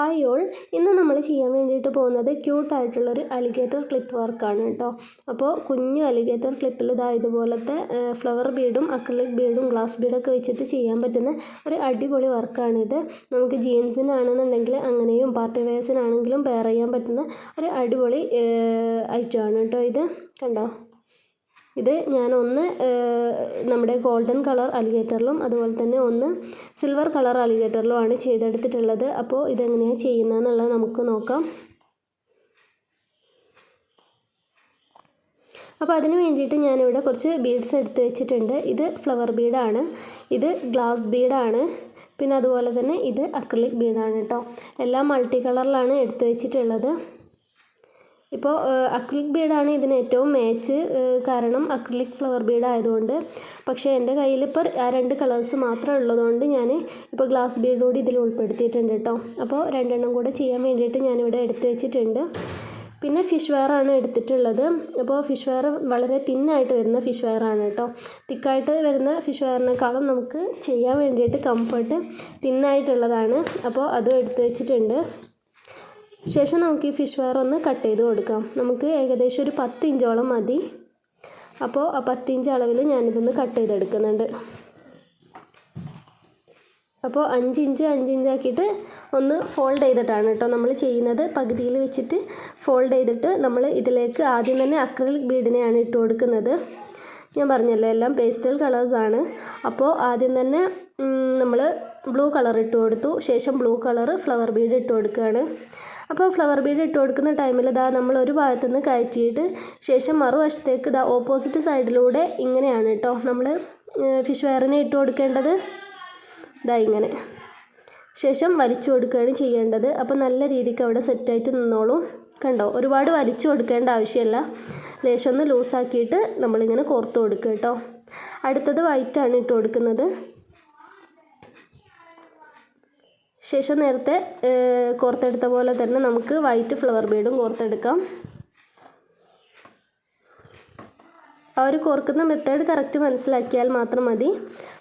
Hi all ഇന്ന് നമ്മൾ ചെയ്യാൻ വേണ്ടിയിട്ട് പോകുന്നത് ക്യൂട്ടായിട്ടുള്ളൊരു അലിഗേറ്റർ ക്ലിപ്പ് വർക്കാണ് കേട്ടോ. അപ്പോൾ കുഞ്ഞു അലിഗേറ്റർ ക്ലിപ്പിൽ ഇതാ ഇതുപോലത്തെ ഫ്ലവർ ബീഡും അക്രലിക് ബീഡും ഗ്ലാസ് ബീഡൊക്കെ വെച്ചിട്ട് ചെയ്യാൻ പറ്റുന്ന ഒരു അടിപൊളി വർക്കാണിത് നമുക്ക് ജീൻസിനാണെന്നുണ്ടെങ്കിൽ അങ്ങനെയും പാർട്ടി വെയർസിനാണെങ്കിലും പെയർ ചെയ്യാൻ പറ്റുന്ന ഒരു അടിപൊളി ഐറ്റമാണ് കേട്ടോ ഇത്. കണ്ടോ? ഇത് ഞാൻ ഒന്ന് നമ്മുടെ ഗോൾഡൻ കളർ അലിഗേറ്ററിലും അതുപോലെ തന്നെ ഒന്ന് സിൽവർ കളർ അലിഗേറ്ററിലുമാണ് ചെയ്തെടുത്തിട്ടുള്ളത്. അപ്പോൾ ഇതെങ്ങനെയാണ് ചെയ്യുന്നതെന്നുള്ളത് നമുക്ക് നോക്കാം. അപ്പോൾ അതിന് വേണ്ടിയിട്ട് ഞാനിവിടെ കുറച്ച് ബീഡ്സ് എടുത്ത് വെച്ചിട്ടുണ്ട്. ഇത് ഫ്ലവർ ബീഡാണ്. ഇത് ഗ്ലാസ് ബീഡാണ്. പിന്നെ അതുപോലെ തന്നെ ഇത് അക്രിലിക് ബീഡാണ് കേട്ടോ. എല്ലാം മൾട്ടി കളറിലാണ് എടുത്ത് വെച്ചിട്ടുള്ളത്. ഇപ്പോൾ അക്രിലിക് ബീഡാണ് ഇതിന് ഏറ്റവും മാച്ച് കാരണം അക്രിലിക് ഫ്ലവർ ബീഡ് ആയതുകൊണ്ട്. പക്ഷേ എന്റെ കയ്യിൽ ഇപ്പോൾ ആ രണ്ട് കളേഴ്സ് മാത്രമേ ഉള്ളതുകൊണ്ട് ഞാൻ ഇപ്പോൾ ഗ്ലാസ് ബീഡ് കൂടി ഇതിൽ ഉൾപ്പെടുത്തിയിട്ടുണ്ട് കേട്ടോ അപ്പോൾ രണ്ടെണ്ണം കൂടെ ചെയ്യാൻ വേണ്ടിയിട്ട് ഞാനിവിടെ എടുത്തു വെച്ചിട്ടുണ്ട്. പിന്നെ ഫിഷ് വെയറാണ് എടുത്തിട്ടുള്ളത്. അപ്പോൾ ഫിഷ് വെയർ വളരെ തിന്നായിട്ട് വരുന്ന ഫിഷ് വെയറാണ് കേട്ടോ തിക്കായിട്ട് വരുന്ന ഫിഷ് വെയറിനേക്കാളും നമുക്ക് ചെയ്യാൻ വേണ്ടിയിട്ട് കംഫർട്ട് തിന്നായിട്ടുള്ളതാണ് അപ്പോൾ അതും എടുത്തു വെച്ചിട്ടുണ്ട്. ശേഷം നമുക്ക് ഈ ഫിഷ് വയർ ഒന്ന് കട്ട് ചെയ്ത് കൊടുക്കാം. നമുക്ക് ഏകദേശം ഒരു പത്ത് ഇഞ്ചോളം മതി. അപ്പോൾ ആ പത്ത് ഇഞ്ച് അളവിൽ ഞാനിതൊന്ന് കട്ട് ചെയ്തെടുക്കുന്നുണ്ട്. അപ്പോൾ അഞ്ച് ഇഞ്ച് അഞ്ച് ഇഞ്ചാക്കിയിട്ട് ഒന്ന് ഫോൾഡ് ചെയ്തിട്ടാണ് കേട്ടോ നമ്മൾ ചെയ്യുന്നത്. പകുതിയിൽ വെച്ചിട്ട് ഫോൾഡ് ചെയ്തിട്ട് നമ്മൾ ഇതിലേക്ക് ആദ്യം തന്നെ അക്രലിക് ബീഡിനെയാണ് ഇട്ട് കൊടുക്കുന്നത്. ഞാൻ പറഞ്ഞല്ലോ എല്ലാം പേസ്റ്റൽ കളേഴ്സാണ് അപ്പോൾ ആദ്യം തന്നെ നമ്മൾ ബ്ലൂ കളർ ഇട്ട് കൊടുത്തു. ശേഷം ബ്ലൂ കളർ ഫ്ലവർ ബീഡ് ഇട്ട് കൊടുക്കുകയാണ്. അപ്പോൾ ഫ്ലവർ ബീഡ് ഇട്ട് കൊടുക്കുന്ന ടൈമിൽ ഇതാ നമ്മൾ ഒരു ഭാഗത്തു നിന്ന് കയറ്റിയിട്ട് ശേഷം മറുവശത്തേക്ക് ഇതാ ഓപ്പോസിറ്റ് സൈഡിലൂടെ ഇങ്ങനെയാണ് കേട്ടോ നമ്മൾ ഫിഷ് വയറിനെ ഇട്ട് കൊടുക്കേണ്ടത്. ഇതാ ഇങ്ങനെ. ശേഷം വലിച്ചു കൊടുക്കുകയാണ് ചെയ്യേണ്ടത്. അപ്പോൾ നല്ല രീതിക്ക് അവിടെ സെറ്റായിട്ട് നിന്നോളും. കണ്ടോ? ഒരുപാട് വലിച്ചു കൊടുക്കേണ്ട ആവശ്യമില്ല. ലേശം ഒന്ന് ലൂസാക്കിയിട്ട് നമ്മളിങ്ങനെ കോർത്ത് കൊടുക്കുക കേട്ടോ അടുത്തത് വൈറ്റാണ് ഇട്ട് കൊടുക്കുന്നത്. ശേഷം നേരത്തെ കോർത്തെടുത്ത പോലെ തന്നെ നമുക്ക് വൈറ്റ് ഫ്ലവർ ബീഡും കോർത്തെടുക്കാം. ആ ഒരു കോർക്കുന്ന മെത്തേഡ് കറക്റ്റ് മനസ്സിലാക്കിയാൽ മാത്രം മതി.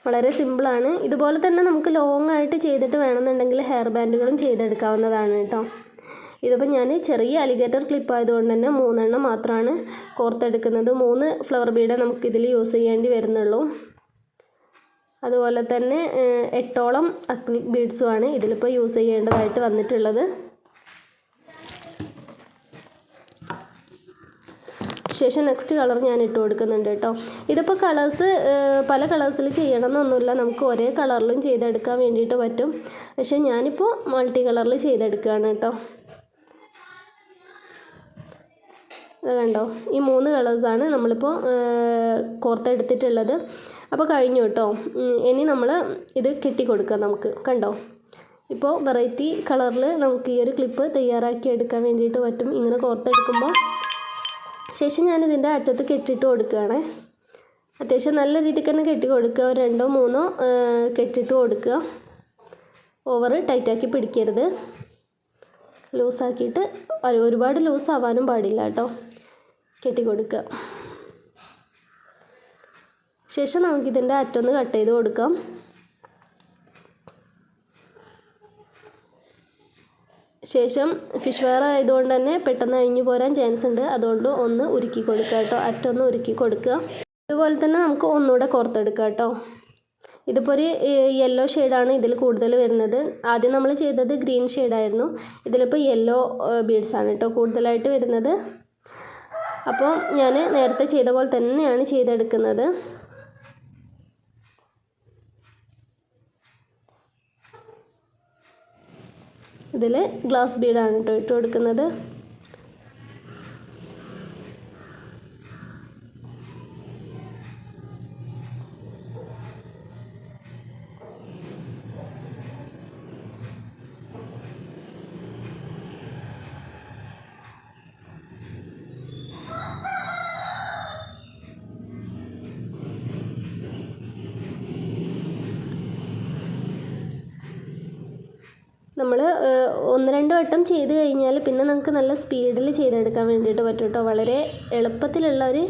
വളരെ സിമ്പിളാണ് ഇതുപോലെ തന്നെ നമുക്ക് ലോങ് ആയിട്ട് ചെയ്തിട്ട് വേണമെന്നുണ്ടെങ്കിൽ ഹെയർ ബാൻഡുകളും ചെയ്തെടുക്കാവുന്നതാണ് കേട്ടോ. ഇതിപ്പോൾ ഞാൻ ചെറിയ അലിഗേറ്റർ ക്ലിപ്പ് ആയതുകൊണ്ട് തന്നെ മൂന്നെണ്ണം മാത്രമാണ് കോർത്തെടുക്കുന്നത്. മൂന്ന് ഫ്ലവർ ബീഡേ നമുക്കിതിൽ യൂസ് ചെയ്യേണ്ടി വരുന്നുള്ളൂ. അതുപോലെ തന്നെ എട്ടോളം അക്രിലിക് ബീഡ്സുമാണ് ഇതിലിപ്പോൾ യൂസ് ചെയ്യേണ്ടതായിട്ട് വന്നിട്ടുള്ളത്. ശേഷം നെക്സ്റ്റ് കളർ ഞാൻ ഇട്ട് കൊടുക്കുന്നുണ്ട് കേട്ടോ. ഇതിപ്പോൾ കളേഴ്സ് പല കളേഴ്സിൽ ചെയ്യണം എന്നൊന്നുമില്ല നമുക്ക് ഒരേ കളറിലും ചെയ്തെടുക്കാൻ വേണ്ടിയിട്ട് പറ്റും. പക്ഷേ ഞാനിപ്പോൾ മൾട്ടി കളറിൽ ചെയ്തെടുക്കുകയാണ് കേട്ടോ. അത് കണ്ടോ? ഈ മൂന്ന് കളേഴ്സാണ് നമ്മളിപ്പോൾ കോർത്തെടുത്തിട്ടുള്ളത് അപ്പോൾ കഴിഞ്ഞു കേട്ടോ. ഇനി നമ്മൾ ഇത് കെട്ടി കൊടുക്കുക നമുക്ക്. കണ്ടോ? ഇപ്പോൾ വെറൈറ്റി കളറിൽ നമുക്ക് ഈ ഒരു ക്ലിപ്പ് തയ്യാറാക്കി എടുക്കാൻ വേണ്ടിയിട്ട് പറ്റും. ഇങ്ങനെ കോർത്തെടുക്കുമ്പോൾ ശേഷം ഞാനിതിന്റെ അറ്റത്ത് കെട്ടിട്ട് കൊടുക്കുകയാണ്. അത്യാവശ്യം നല്ല രീതിക്ക് തന്നെ കെട്ടി കൊടുക്കുക. ഒരു രണ്ടോ മൂന്നോ കെട്ടിട്ട് കൊടുക്കുക. ഓവർ ടൈറ്റാക്കി പിടിക്കരുത്. ലൂസാക്കിയിട്ട് ഒരുപാട് ലൂസ് ആവാനും പാടില്ല കേട്ടോ. കെട്ടി കൊടുക്കുക. ശേഷം നമുക്കിതിന്റെ അറ്റൊന്ന് കട്ട് ചെയ്ത് കൊടുക്കാം. ശേഷം ഫിഷ് വെയർ ആയതുകൊണ്ട് തന്നെ പെട്ടെന്ന് അഴിഞ്ഞു പോരാൻ ചാൻസ് ഉണ്ട്. അതുകൊണ്ട് ഒന്ന് ഉരുക്കി കൊടുക്കുക കേട്ടോ. അറ്റൊന്ന് ഉരുക്കി കൊടുക്കുക. ഇതുപോലെ തന്നെ നമുക്ക് ഒന്നുകൂടെ കോർത്തെടുക്കുക കേട്ടോ. ഇതിപ്പോൾ ഒരു യെല്ലോ ഷെയ്ഡാണ് ഇതിൽ കൂടുതൽ വരുന്നത്. ആദ്യം നമ്മൾ ചെയ്തത് ഗ്രീൻ ഷെയ്ഡായിരുന്നു ഇതിലിപ്പോൾ യെല്ലോ ബീഡ്സാണ് കേട്ടോ കൂടുതലായിട്ട് വരുന്നത്. അപ്പോൾ ഞാൻ നേരത്തെ ചെയ്ത പോലെ തന്നെയാണ് ചെയ്തെടുക്കുന്നത്. ഇതിൽ ഗ്ലാസ് ബീഡാണ് കേട്ടോ ഇട്ട് കൊടുക്കുന്നത്. നമ്മൾ ഒന്ന് രണ്ട് വട്ടം ചെയ്ത് കഴിഞ്ഞാൽ പിന്നെ നമുക്ക് നല്ല സ്പീഡിൽ ചെയ്തെടുക്കാൻ വേണ്ടിയിട്ട് പറ്റും കേട്ടോ വളരെ എളുപ്പത്തിലുള്ള ഒരു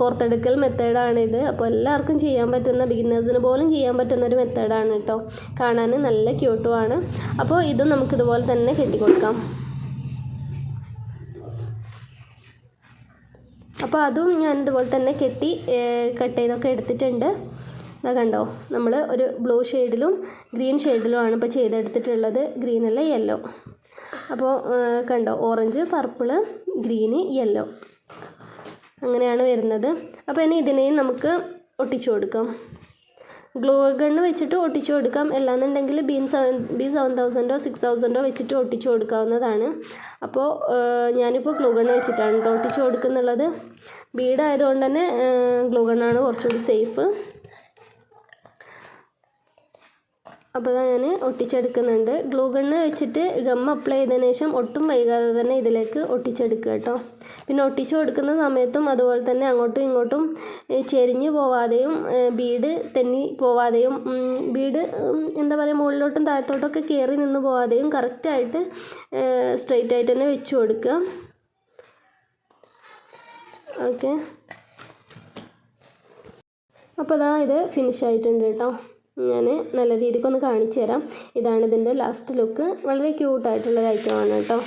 കോർത്തെടുക്കൽ മെത്തേഡാണിത് അപ്പോൾ എല്ലാവർക്കും ചെയ്യാൻ പറ്റുന്ന ബിഗിനേഴ്സിന് പോലും ചെയ്യാൻ പറ്റുന്ന ഒരു മെത്തേഡാണ് കേട്ടോ കാണാൻ നല്ല ക്യൂട്ടുമാണ് അപ്പോൾ ഇതും നമുക്കിതുപോലെ തന്നെ കെട്ടിക്കൊടുക്കാം. അപ്പോൾ അതും ഞാൻ ഇതുപോലെ തന്നെ കെട്ടി കട്ട് ചെയ്തൊക്കെ എടുത്തിട്ടുണ്ട്. ഇതാ കണ്ടോ നമ്മൾ ഒരു ബ്ലൂ ഷെയ്ഡിലും ഗ്രീൻ ഷെയ്ഡിലുമാണ് ഇപ്പോൾ ചെയ്തെടുത്തിട്ടുള്ളത്. ഗ്രീൻ അല്ല യെല്ലോ അപ്പോൾ കണ്ടോ ഓറഞ്ച് പർപ്പിൾ ഗ്രീന് യെല്ലോ അങ്ങനെയാണ് വരുന്നത്. അപ്പോൾ ഇനി ഇതിനെയും നമുക്ക് ഒട്ടിച്ചു കൊടുക്കാം. ഗ്ലൂ ഗണ്ണ് വെച്ചിട്ട് ഒട്ടിച്ചു കൊടുക്കാം. അല്ലാന്നുണ്ടെങ്കിൽ ബീൻ സെവൻ ബി സെവൻ തൗസൻഡോ സിക്സ് തൗസൻഡോ വെച്ചിട്ട് ഒട്ടിച്ചു കൊടുക്കാവുന്നതാണ്. അപ്പോൾ ഞാനിപ്പോൾ ഗ്ലൂ ഗണ്ണ് വെച്ചിട്ടാണ് ഒട്ടിച്ചു കൊടുക്കുന്നുള്ളത്. ബീഡായതുകൊണ്ട് തന്നെ ഗ്ലൂ ഗണ്ണാണ് കുറച്ചുകൂടി സേഫ് അപ്പോൾ ഞാൻ ഒട്ടിച്ചെടുക്കുന്നുണ്ട്. ഗ്ലൂ ഗണ്ണ് വെച്ചിട്ട് ഗം അപ്ലൈ ചെയ്തതിന് ശേഷം ഒട്ടും വൈകാതെ തന്നെ ഇതിലേക്ക് ഒട്ടിച്ചെടുക്കുക കേട്ടോ. പിന്നെ ഒട്ടിച്ചു കൊടുക്കുന്ന സമയത്തും അതുപോലെ തന്നെ അങ്ങോട്ടും ഇങ്ങോട്ടും ചെരിഞ്ഞ് പോവാതെയും ബീഡ് തെന്നി പോവാതെയും ബീഡ് എന്താ പറയുക മുകളിലോട്ടും താഴത്തോട്ടൊക്കെ കയറി നിന്ന് പോവാതെയും കറക്റ്റായിട്ട് സ്ട്രെയിറ്റ് ആയിട്ട് തന്നെ വെച്ച് കൊടുക്കുക. ഓക്കെ. അപ്പോൾ ഇതാ ഇത് ഫിനിഷ് ആയിട്ടുണ്ട് കേട്ടോ. ഞാൻ നല്ല രീതിക്കൊന്ന് കാണിച്ചു തരാം. ഇതാണ് ഇതിന്റെ ലാസ്റ്റ് ലുക്ക് വളരെ ക്യൂട്ടായിട്ടുള്ളൊരു ഐറ്റമാണ് കേട്ടോ.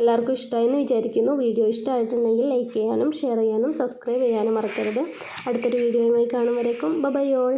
എല്ലാവർക്കും ഇഷ്ടമായെന്ന് വിചാരിക്കുന്നു. വീഡിയോ ഇഷ്ടമായിട്ടുണ്ടെങ്കിൽ ലൈക്ക് ചെയ്യാനും ഷെയർ ചെയ്യാനും സബ്സ്ക്രൈബ് ചെയ്യാനും മറക്കരുത്. അടുത്തൊരു വീഡിയോയുമായി കാണും വരേക്കും. By all